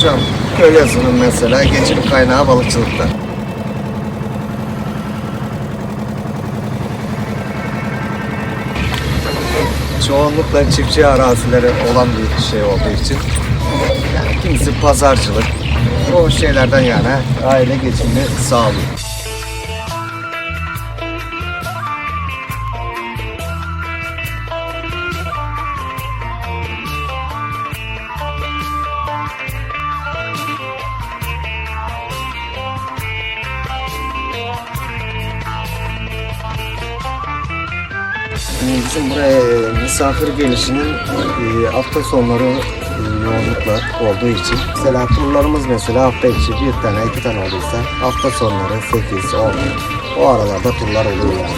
Hocam Gölyazı'nın mesela geçim kaynağı balıkçılıkta. Çoğunlukla çiftçi arazileri olan bir şey olduğu için yani kimisi pazarcılık o şeylerden yani aile geçimini sağlıyor. Bizim buraya misafir gelişinin e, hafta sonları e, yoğunlukla olduğu için mesela turlarımız mesela hafta içi bir tane iki tane olduysa hafta sonları 8 10 o aralarda turlar oluyor yani.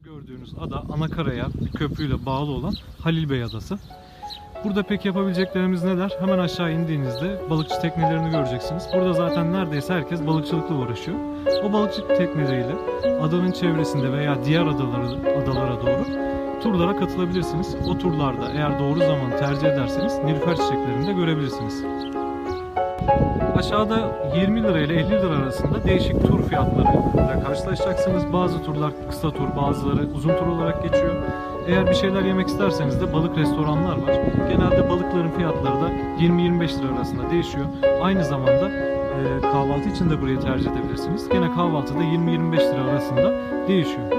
Gördüğünüz ada anakaraya köprüyle bağlı olan Halil Bey Adası. Burada pek yapabileceklerimiz neler? Hemen aşağı indiğinizde balıkçı teknelerini göreceksiniz. Burada zaten neredeyse herkes balıkçılıkla uğraşıyor. O balıkçı tekneleriyle adanın çevresinde veya diğer adalara, adalara doğru turlara katılabilirsiniz. O turlarda eğer doğru zamanı tercih ederseniz nilüfer çiçeklerini de görebilirsiniz. Aşağıda 20 lira ile 50 lira arasında değişik tur fiyatlarıyla karşılaşacaksınız. Bazı turlar kısa tur, bazıları uzun tur olarak geçiyor. Eğer bir şeyler yemek isterseniz de balık restoranlar var. Genelde balıkların fiyatları da 20-25 lira arasında değişiyor. Aynı zamanda e, kahvaltı için de burayı tercih edebilirsiniz. Gene kahvaltıda 20-25 lira arasında değişiyor.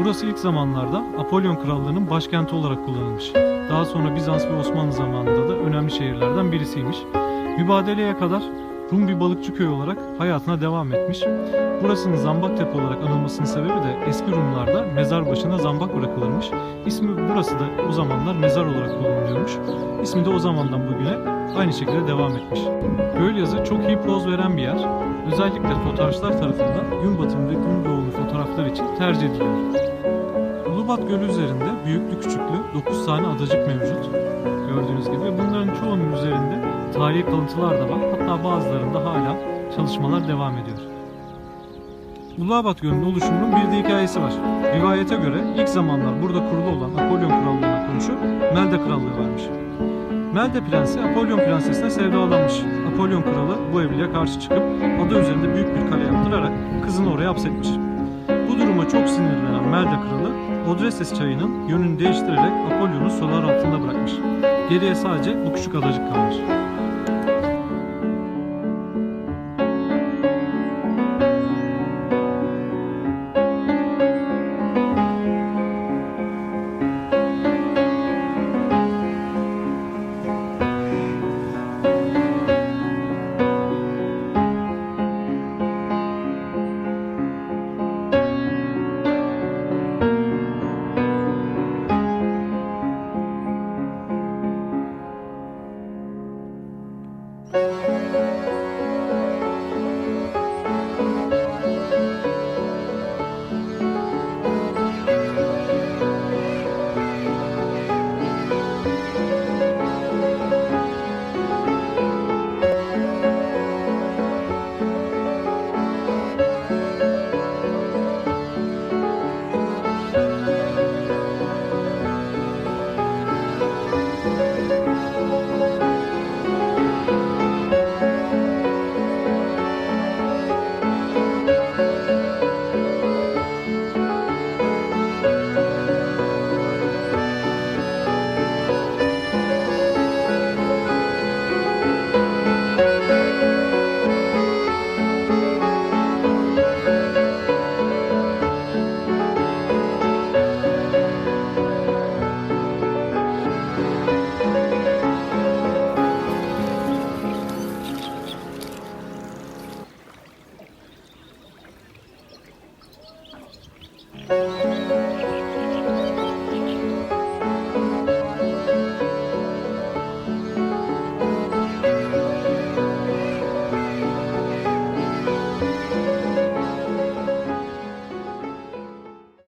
Burası ilk zamanlarda Apolyon Krallığı'nın başkenti olarak kullanılmış. Daha sonra Bizans ve Osmanlı zamanında da önemli şehirlerden birisiymiş. Mübadeleye kadar Rum bir balıkçı köyü olarak hayatına devam etmiş. Burasının Zambaktepe olarak anılmasının sebebi de eski Rumlarda mezar başına zambak bırakılırmış. İsmi burası da o zamanlar mezar olarak kullanılıyormuş. İsmi de o zamandan bugüne aynı şekilde devam etmiş. Gölyazı çok iyi poz veren bir yer. Özellikle fotoğrafçılar tarafından gün batımı ve gün doğumu fotoğraflar için tercih ediliyor. Ulubat Gölü üzerinde büyüklü küçüklü 9 tane adacık mevcut. Gördüğünüz gibi bunların çoğunun üzerinde tarihi kalıntılar da var. Hatta bazılarında hala çalışmalar devam ediyor. Uluabat Gölü'nün oluşumunun bir de hikayesi var. Rivayete göre ilk zamanlar burada kurulu olan Apolyon Krallığı'na komşu Melde Krallığı varmış. Melde Prensi Apolyon Prensesine sevdalanmış. Apolyon Kralı bu evliliğe karşı çıkıp ada üzerinde büyük bir kale yaptırarak kızını oraya hapsetmiş. Bu duruma çok sinirlenen Melde Kralı Odreses çayının yönünü değiştirerek Apollon'u sular altında bırakmış. Geriye sadece bu küçük adacık kalmış.